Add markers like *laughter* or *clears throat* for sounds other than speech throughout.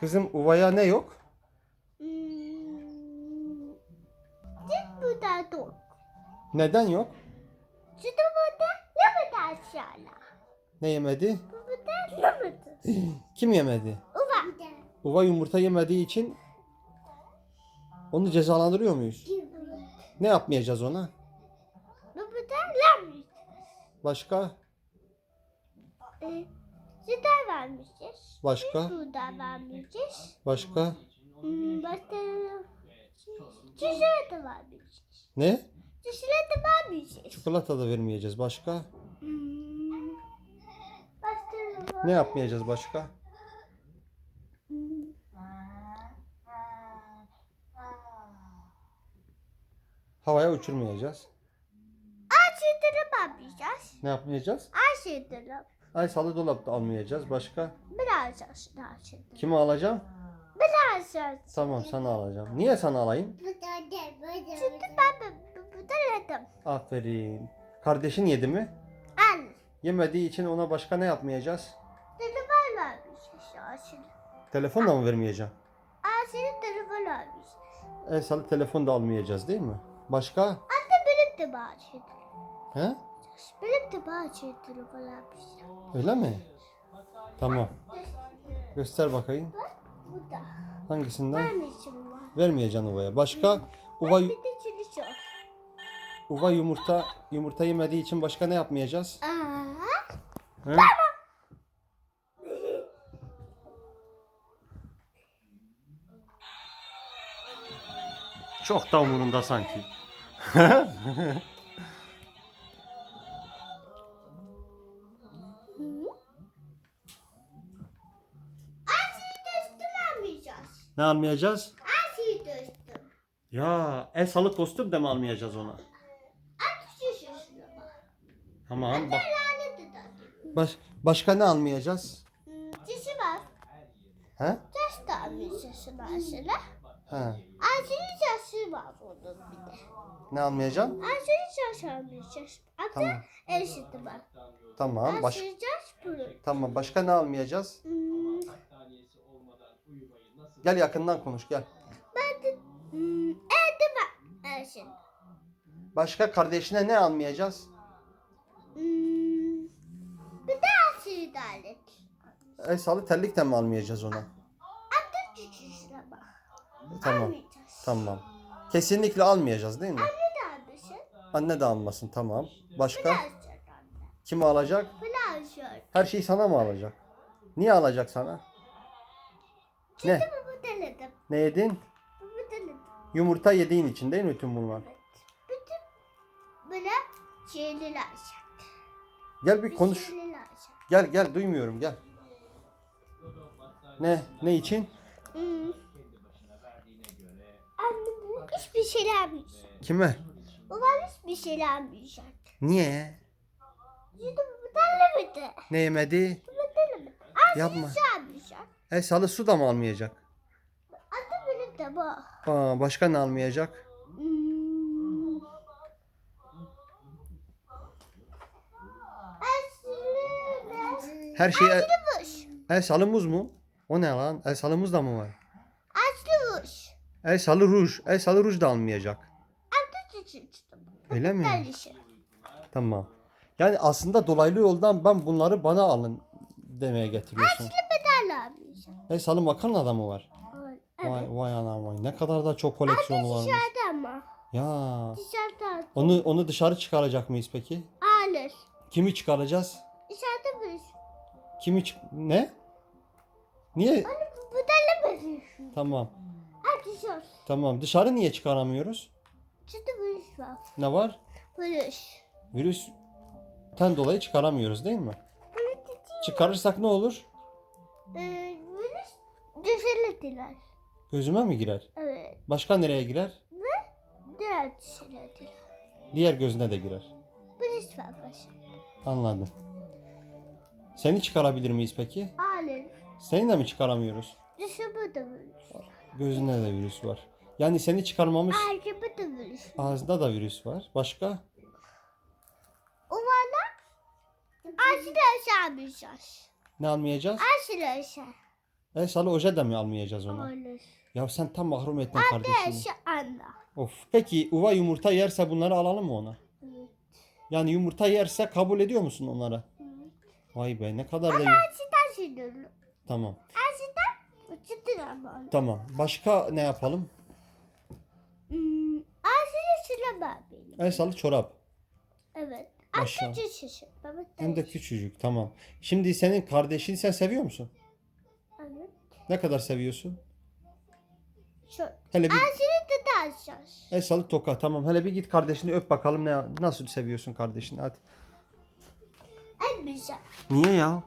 Kızım uvaya ne yok? Hmm. Siz burada dur. Neden yok? De burada yemedi aşağıya. Ne yemedi? Bu burada yemedi. *clears throat* Kim yemedi? Uva. Uva yumurta yemediği için onu cezalandırıyor muyuz? Ne yapmayacağız ona? Bu burada yemedi. Başka? Ee, de vermişiz. Başka? Burada vermişiz. Başka? Hmm, başka... De vermişiz. Ne? De vermişiz. Çikolata da vermeyeceğiz. Başka? Hmm. Başka... Ne yapmayacağız başka? Hmm. Havaya uçurmayacağız. Aşırı vermeyeceğiz. Ne yapmayacağız? Aşırı. Ay salı dolapta almayacağız. Başka? Biraz aşırı aşırı. Kimi alacağım? Biraz. Tamam sana alacağım. Niye sana alayım? Çünkü ben bu- bu- burada yedim. Aferin. Kardeşin yedi mi? Al. Yemediği için ona başka ne yapmayacağız? Telefon vermişiz aşırı. Telefon da mı vermeyeceğim? Aşırı telefon vermişiz. El salı telefon da almayacağız değil mi? Başka? Hatta benim de bahçede. He? Benim de bahçede telefon vermişiz. Öyle mi? Tamam. Göster bakayım. Bu da. Hangisinden? Vermişim var. Vermeyeceksin uvaya. Başka? Uva, Bir de uva yumurta yumurta yemediği için başka ne yapmayacağız? Aa. He? Çok da umurunda sanki. *laughs* Ne almayacağız? Aşırı dostum. Ya el salı kostüm de mi almayacağız ona? Tamam. Bak, baş, başka ne almayacağız? Hmm, Dişi var. He? Taş da almayacağız aşırı. He. Aşırı şaşı var onun bir de. Ne almayacağım? Aşırı şaşı almayacağız. Hatta Tamam. eşit var. Tamam. Baş, bunu. tamam. Başka ne almayacağız? Hmm, Gel yakından konuş gel. ben de hmm, evde. Eşit. Başka kardeşine ne almayacağız? Hmm, bir aşırı dalet. El salı terlik de mi almayacağız ona? Hatta küçüşüne bak. Tamam. Almayacağız. Tamam. Kesinlikle almayacağız değil mi? Ne de almışsın? Anne de almasın tamam. Başka? Anne. Kim alacak? Flash Her şeyi sana mı alacak? Niye alacak sana? Ne? Denedim. Ne yedin? Yumurta yediğin için değil mi tüm bunlar? Evet. Bütün böyle şeyler alacak. Gel bir konuş. Şeyler. Gel gel duymuyorum gel. Ne? Ne için? Hmm. Anne bu hiçbir şey almayacak. Kime? Babam hiçbir şey almayacak. Niye? Bu denemedi. Ne yemedi? Bu denemedi. Yapma. El salı su da mı almayacak? Bu. Aa, başka ne almayacak? Hmm. Her şey el, el salı muz mu? O ne lan? El salı muz da mı var? Açlımış. El salı ruj. El salı ruj da almayacak. Öyle mi? Tamam. Yani aslında dolaylı yoldan ben bunları bana alın demeye getiriyorsun. Bedel almayacak. El salı makarna da mı var? Evet. Vay vay anam vay. Ne kadar da çok koleksiyonu varmış. Dışarıda ama. Ya. Dışarıda Onu onu dışarı çıkaracak mıyız peki? alır. Kimi çıkaracağız? Dışarıda bir. Kimi çık... Ne? Niye? Hani bu bedelle bir. Tamam. Hadi sor. Tamam. Dışarı niye çıkaramıyoruz? Çünkü virüs var. Ne var? Virüs. Virüsten dolayı çıkaramıyoruz değil mi? Çıkarırsak ne olur? Ee, virüs düzeltiler. Gözüme mi girer? Evet. Başka nereye girer? Diğer düzeltiler. Diğer gözüne de girer. Virüs var başım. Anladım. Seni çıkarabilir miyiz peki? Alır. Seni de mi çıkaramıyoruz? Dışarıda da virüs var. Gözünde de virüs var. Yani seni çıkarmamız Arkada da virüs var. ağzında da virüs var. Başka? Umarım aşırı almayacağız. Ne almayacağız? Aşırı aşağı. El salı oje de mi almayacağız ona? Olur. Ya sen tam mahrum ettin kardeşini. anne. Of. Peki uva yumurta yerse bunları alalım mı ona? Evet. Yani yumurta yerse kabul ediyor musun onlara? Vay be ne kadar da... yum- Açıdan sürüyorum. Tamam. Açıdan uçudur ama. Tamam. Başka ne yapalım? Hmm, Açıdan süremem benim. El salı çorap. Evet. Açıdan şişir. Evet. Hem de küçücük. Tamam. Şimdi senin kardeşini sen seviyor musun? Evet. Ne kadar seviyorsun? Şu. Hele bir Açıdan da açacağız. el salı toka. Tamam. Hele bir git kardeşini öp bakalım ne nasıl seviyorsun kardeşini. Hadi. Güzel. Niye ya?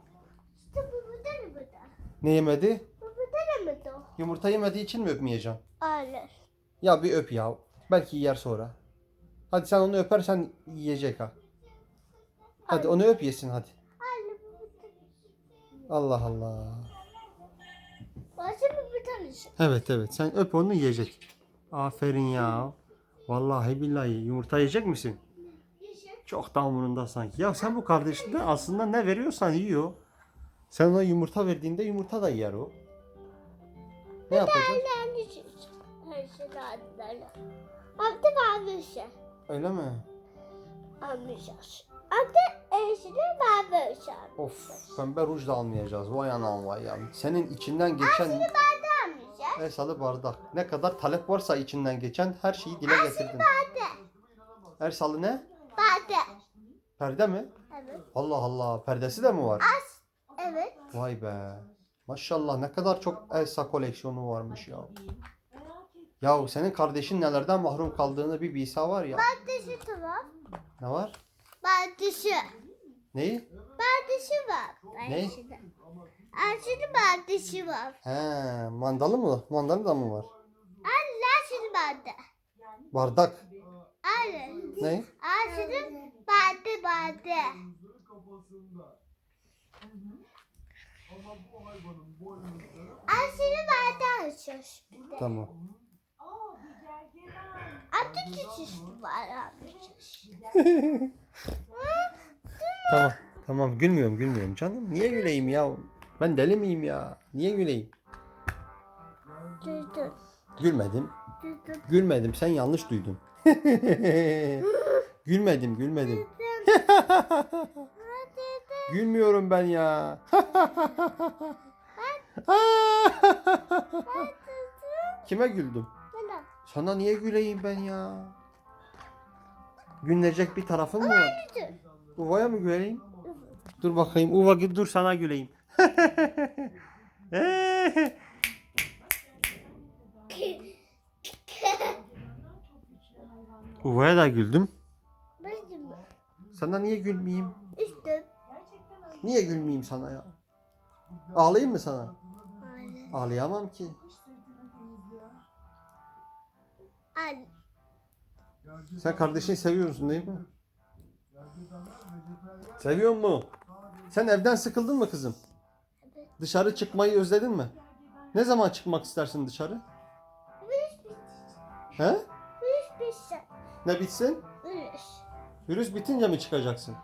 İşte bu burada ne burada? Ne yemedi? Bu burada ne burada? Yumurta yemediği için mi öpmeyeceğim? Olur. Ya bir öp ya. Belki yer sonra. Hadi sen onu öpersen yiyecek ha. Hadi onu öp yesin hadi. Burada. Allah Allah. Ne? Evet evet sen öp onu yiyecek. Aferin ya. Vallahi billahi yumurta yiyecek misin? Çok da umurunda sanki. Ya sen bu kardeşine aslında ne veriyorsan yiyor. Sen ona yumurta verdiğinde yumurta da yer o. Ne yapacak? Abdi şey. Öyle mi? Almayacağız. Abdi eşini şey. Of pembe ruj da almayacağız. Vay anam vay ya. Senin içinden geçen almayacağız. Ersalı bardak. Ne kadar talep varsa içinden geçen her şeyi dile getirdin. Bade. Ersalı ne? Bade. Perde mi? Evet. Allah Allah. Perdesi de mi var? Evet. Vay be. Maşallah ne kadar çok Elsa koleksiyonu varmış ya. Ya senin kardeşin nelerden mahrum kaldığını bir bilse var ya. Badesi tamam. Ne var? Badesi. Neyi? Badesi var. Ne? Eşini. Eşini badesi var. He, mandalı mı? Mandalı da mı var? Anne eşini bade. Bardak. Anne. Ne? Eşini bade bade. Eşini bade açıyoruz. Tamam. Artık küçücük var almayacağız. *laughs* Tamam. Tamam gülmüyorum gülmüyorum canım. Niye güleyim ya? Ben deli miyim ya? Niye güleyim? Duydun. Gülmedim. Duydun. Gülmedim. Sen yanlış duydun. *laughs* gülmedim gülmedim. *laughs* Gülmüyorum ben ya. Kime güldüm? Sana niye güleyim ben ya? Gülünecek bir tarafım mı var? Uva'ya mı güleyim? Dur bakayım. Uva dur sana güleyim. Uva'ya da güldüm. Sana niye gülmeyeyim? İşte. Niye gülmeyeyim sana ya? Ağlayayım mı sana? Anne. Ağlayamam ki. Anne. Sen kardeşini seviyorsun değil mi? Seviyor mu? Sen evden sıkıldın mı kızım? Dışarı çıkmayı özledin mi? Ne zaman çıkmak istersin dışarı? Virüs bitti. He? Virüs bitti. Ne bitsin? Virüs. Virüs bitince mi çıkacaksın?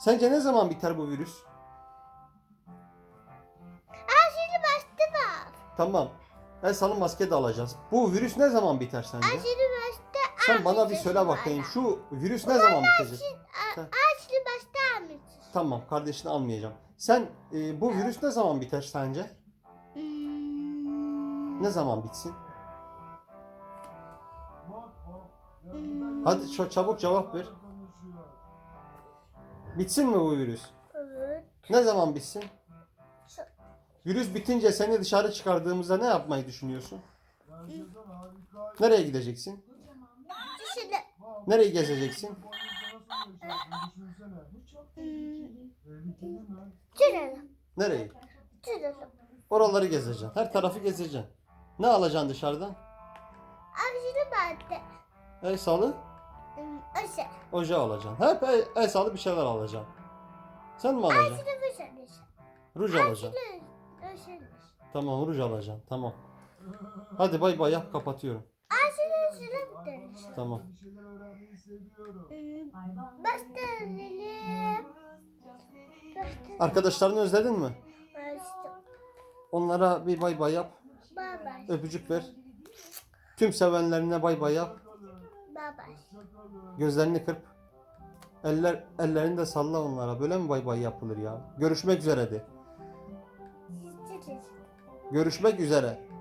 Sence ne zaman biter bu virüs? Aşırı bastı var. Tamam. El salı maske de alacağız. Bu virüs ne zaman biter sence? Aşırı bastı. Sen bana bir söyle bakayım. Şu virüs ne zaman bitecek? Heh. Tamam kardeşini almayacağım. Sen e, bu virüs ne zaman biter sence? Ne zaman bitsin? Hadi çabuk cevap ver. Bitsin mi bu virüs? Evet. Ne zaman bitsin? Virüs bitince seni dışarı çıkardığımızda ne yapmayı düşünüyorsun? Nereye gideceksin? Nereye gezeceksin? Hmm. Çıralım. Nereye? Çıralım. Oraları gezeceksin. Her tarafı gezeceksin. Ne alacaksın dışarıdan? Aşırı bastı. El salı, Hmm. Aşırı. oje alacaksın. Hep el, el salı bir şeyler alacaksın. Sen mi alacaksın? Aşırı bastı. Ruj alacaksın. Aşırı. Aşırı. Tamam ruj alacaksın. Tamam. Hadi bay bay yap kapatıyorum. Aşırı. Tamam. Arkadaşlarını özledin mi? Bastı. Onlara bir bay bay yap. Baba. Öpücük ver. Tüm sevenlerine bay bay yap. Baba. Gözlerini kırp. Eller ellerini de salla onlara. Böyle mi bay bay yapılır ya? Görüşmek üzere de. Görüşmek üzere.